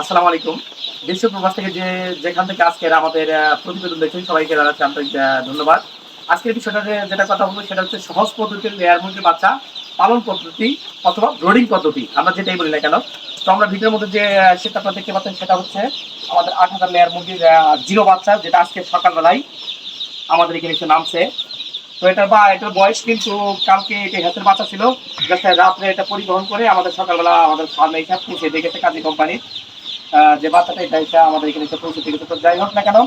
আসসালামু আলাইকুম। বিশ্ব প্রবাস থেকে যে যেখান থেকে আজকের আমাদের প্রতিবেদন দেখছেন, সবাইকে জানাচ্ছি আন্তরিক ধন্যবাদ। আজকের বিষয়টা যেটা কথা বলব সেটা হচ্ছে সহজ পদ্ধতির লেয়ার মুরগির বাচ্চা পালন পদ্ধতি অথবা ব্রোডিং পদ্ধতি। আমরা যেটাই বলি না কেন, তো আমরা ভিডিওর মধ্যে যে সেটা আপনারা দেখতে পাচ্ছেন সেটা হচ্ছে আমাদের আট হাজার লেয়ার মুরগির জিরো বাচ্চা, যেটা আজকে সকালবেলায় আমাদের এখানে এসে নামছে। তো এটা বা, এটার বয়স কিন্তু কালকে এটা হাতের বাচ্চা ছিল রাত্রে এটা পরিবহন করে আমাদের সকালবেলা আমাদের ফার্মে এসে পৌঁছে দিয়ে গেছে কাজী কোম্পানি। যে বাচ্চাটা এটা আমাদের এখানে এসে পৌঁছে গেছে। তো যাই হোক না কেন,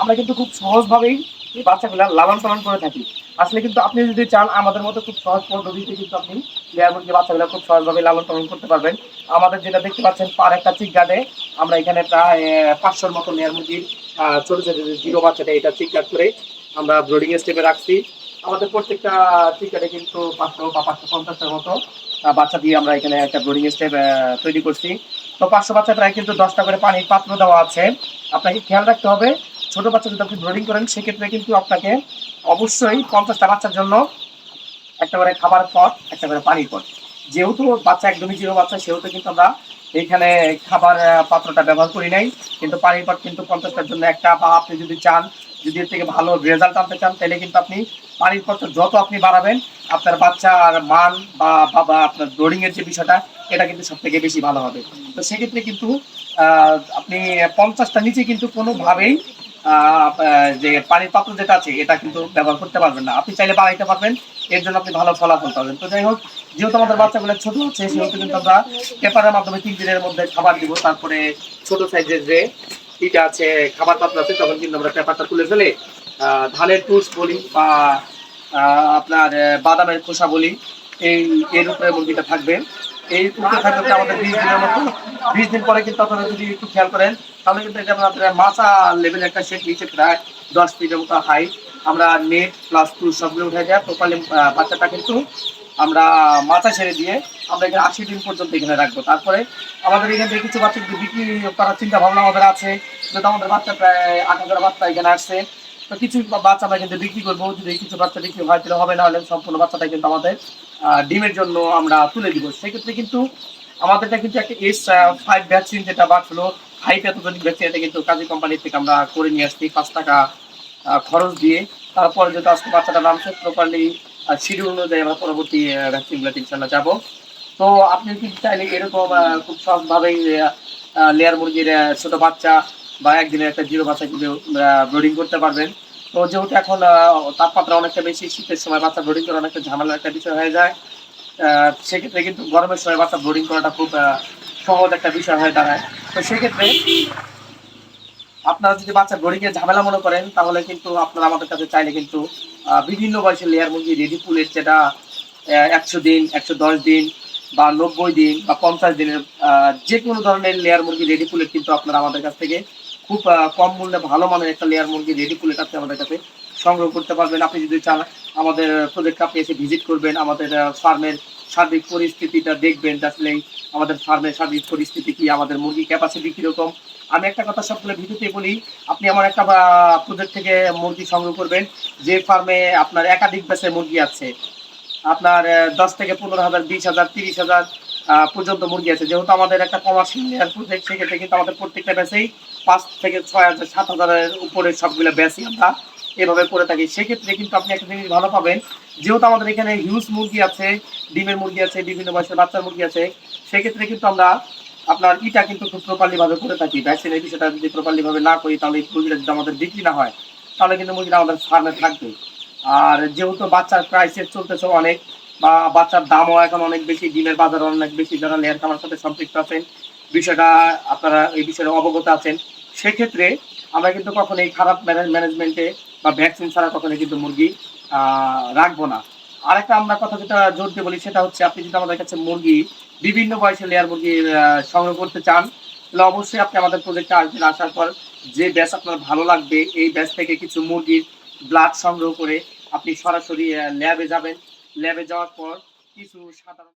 আমরা কিন্তু খুব সহজভাবেই এই বাচ্চাগুলো লালন পালন করে থাকি। আসলে কিন্তু আপনি যদি চান, আমাদের মতো খুব সহজ পদ্ধতিতে কিন্তু আপনি লেয়ার মুরগি বাচ্চাগুলো খুব সহজভাবে লালন পালন করতে পারবেন। আমাদের যেটা দেখতে পাচ্ছেন পার একটা চিক গার্ডে আমরা এখানে প্রায় পাঁচশোর মতো লেয়ার মুরগির ছোট ছোট জিরো বাচ্চাটা এটা চিক গার্ড করে আমরা ব্রোডিং স্টেপে রাখছি। আমাদের প্রত্যেকটা টিকারে কিন্তু পাঁচশো বা পাঁচশো পঞ্চাশের মতো বাচ্চা দিয়ে আমরা এখানে একটা ব্রোডিং স্টেপ তৈরি করছি। তো পাঁচশো বাচ্চা প্রায় কিন্তু দশটা করে পানির পাত্র দেওয়া আছে। আপনাকে খেয়াল রাখতে হবে, ছোট বাচ্চা যদি আপনি ব্রোডিং করেন, সেক্ষেত্রে কিন্তু আপনাকে অবশ্যই পঞ্চাশটা বাচ্চার জন্য একটা করে খাবার পট একটা করে পানির পট যেহেতু বাচ্চা একদমই জিরো বাচ্চা, সেহেতু কিন্তু আমরা এইখানে খাবার পাত্রটা ব্যবহার করি নাই। কিন্তু পানির পট কিন্তু পঞ্চাশটার জন্য একটা, বা আপনি যদি চান, যদি এর থেকে ভালো রেজাল্ট আনতে চান, তাহলে কিন্তু আপনি পানির পত্র যত আপনি বাড়াবেন, আপনার বাচ্চার মান বা বাবা, আপনার ব্রোডিং এর যে বিষয়টা, এটা কিন্তু সব থেকে বেশি ভালো হবে। তো সেক্ষেত্রে কিন্তু আপনি পঞ্চাশটা নিচে কিন্তু কোনোভাবেই যে পানির পাত্র যেটা আছে, এটা কিন্তু ব্যবহার করতে পারবেন না। আপনি চাইলে বাড়াইতে পারবেন, এর জন্য আপনি ভালো ফলাফল পাবেন। তো যাই হোক, যেহেতু আমাদের বাচ্চাগুলো ছোট হচ্ছে সেহেতু কিন্তু আমরা পেপারের মাধ্যমে তিন দিনের মধ্যে খাবার দিব। তারপরে ছোট সাইজের যে ইটা আছে, খাবার পাত্র আছে, তখন কিন্তু আমরা পেপারটা তুলে ফেলে ধানের টুস বলি বা আপনার বাদামের খোসা বলি, এই, এর উপরে মুরগিটা থাকবে। এই উপরে থাকবে আমাদের বিশ দিনের মতো, বিশ দিন পরে কিন্তু আপনারা যদি একটু খেয়াল করেন, তাহলে কিন্তু এটা আপনাদের মাছা লেভেল একটা সেট নিচে প্রায় দশ ফিটের মতো হাইট আমরা নেট প্লাস টু সবগুলো উঠে যায় প্রপারলি বাচ্চাটা কিন্তু আমরা মাথা ছেড়ে দিয়ে আমরা এখানে আশি দিন পর্যন্ত এখানে রাখব। তারপরে আমাদের এখান থেকে কিছু বাচ্চা বিক্রি করার চিন্তা ভাবনা আমাদের আছে। যেহেতু আমাদের বাচ্চা প্রায় আট হাজার বাচ্চা এখানে আসছে। তো কিছু বাচ্চা আমরা কিন্তু বিক্রি করব। যদি কিছু বাচ্চা বিক্রি হয়, তাহলে হবে না হলে সম্পূর্ণ বাচ্চাটা কিন্তু আমাদের ডিমের জন্য আমরা তুলে দিব। সেক্ষেত্রে কিন্তু আমাদেরটা কিন্তু একটা এস ফাইভ ভ্যাকসিন যেটা বাড়ছিল হাই প্যাথোজেনিক ভ্যাকসিন এটা কিন্তু কাজী কোম্পানি থেকে আমরা করে নিয়ে আসছি, পাঁচ টাকা খরচ দিয়ে। তারপরে যেহেতু আজকে বাচ্চাটা নামছে প্রপারলি শিডিউল অনুযায়ী আমরা পরবর্তী ভ্যাকসিনগুলোতে ইনশাল্লাহ যাব। তো আপনি কিন্তু চাইলে এরকম খুব সহজভাবেই লেয়ার মুরগির ছোট বাচ্চা বা একদিনের একটা জিরো বাচ্চা কিন্তু ব্রোডিং করতে পারবেন। তো যেহেতু এখন তাপমাত্রা অনেকটা বেশি, শীতের সময় বাচ্চা ব্রোডিং করা অনেকটা ঝামেলার একটা বিষয় হয়ে যায়। সেক্ষেত্রে কিন্তু গরমের সময় বাচ্চা ব্রোডিং করাটা খুব সহজ একটা বিষয় হয়ে দাঁড়ায়। তো সেক্ষেত্রে আপনারা যদি বাচ্চা ব্রোডিং এর ঝামেলা মনে করেন, তাহলে কিন্তু আপনারা আমাদের কাছে চাইলে কিন্তু বিভিন্ন বয়সের লেয়ার মুরগি রেডি পুলের যেটা একশো দিন, একশো দশ দিন বা নব্বই দিন বা পঞ্চাশ দিনের যে কোনো ধরনের লেয়ার মুরগি রেডি পুলেট কিন্তু আপনারা আমাদের কাছ থেকে খুব কম মূল্যে ভালো মানের একটা লেয়ার মুরগি রেডি পুলেট আপনি আমাদের কাছে সংগ্রহ করতে পারবেন। আপনি যদি চান, আমাদের প্রজেক্টে আপনি এসে ভিজিট করবেন, আমাদের ফার্মের সার্বিক পরিস্থিতিটা দেখবেন যে আসলে আমাদের ফার্মের সার্বিক পরিস্থিতি কি, আমাদের মুরগি ক্যাপাসিটি কীরকম। আমি একটা কথা সবগুলো ভিডিওতে বলি, আপনি আমার একটা প্রজেক্ট থেকে মুরগি সংগ্রহ করবেন। যে ফার্মে আপনার একাধিক ব্যাচের মুরগি আছে, আপনার দশ থেকে পনেরো হাজার, বিশ হাজার, তিরিশ হাজার পর্যন্ত মুরগি আছে। যেহেতু আমাদের একটা কমার্শিয়াল লেয়ার প্রজেক্ট সেক্ষেত্রে কিন্তু আমাদের প্রত্যেকটা ব্যাচেই পাঁচ থেকে ছয় হাজার, সাত হাজারের উপরে সবগুলো ব্যাচই আমরা এভাবে করে থাকি। সেক্ষেত্রে কিন্তু আপনি একটা জিনিস ভালো পাবেন, যেহেতু আমাদের এখানে হিউজ মুরগি আছে, ডিমের মুরগি আছে, বিভিন্ন বয়সের বাচ্চার মুরগি আছে, সেক্ষেত্রে কিন্তু আমরা আপনার ইটা কিন্তু খুব প্রপারলি ভাবে করে থাকি। ভ্যাকসিনের বিষয়টা যদি প্রপারলি ভাবে না করি, তাহলে এই মুরগিটা যদি আমাদের বিক্রি না হয়, তাহলে কিন্তু মুরগিটা আমাদের ফার্মে থাকবে। আর যেহেতু বাচ্চার প্রাইসের চলতেছে অনেক বা বাচ্চার দামও এখন অনেক বেশি, ডিমের বাজার অনেক বেশি, যারা লেয়ার খামার সাথে সম্পৃক্ত আছেন। বিষয়টা আপনারা এই বিষয়ে অবগত আছেন। সেক্ষেত্রে আমরা কিন্তু কখনো এই খারাপ ম্যানেজমেন্টে বা ভ্যাকসিন ছাড়া কখনো কিন্তু মুরগি রাখব না। আরেকটা আমরা কথা যেটা জোর দিয়ে বলি, সেটা হচ্ছে আপনি যদি আমাদের কাছে মুরগি, বিভিন্ন বয়সের লেয়ার মুরগি সংগ্রহ করতে চান, তাহলে অবশ্যই আপনি আমাদের প্রজেক্টে আসবেন আসার পর যে ব্যাচ আপনার ভালো লাগবে, এই ব্যাচ থেকে কিছু মুরগির ব্লাড সংগ্রহ করে আপনি সরাসরি ল্যাবে যাবেন। ল্যাবে যাওয়ার পর কিছু সাধারণ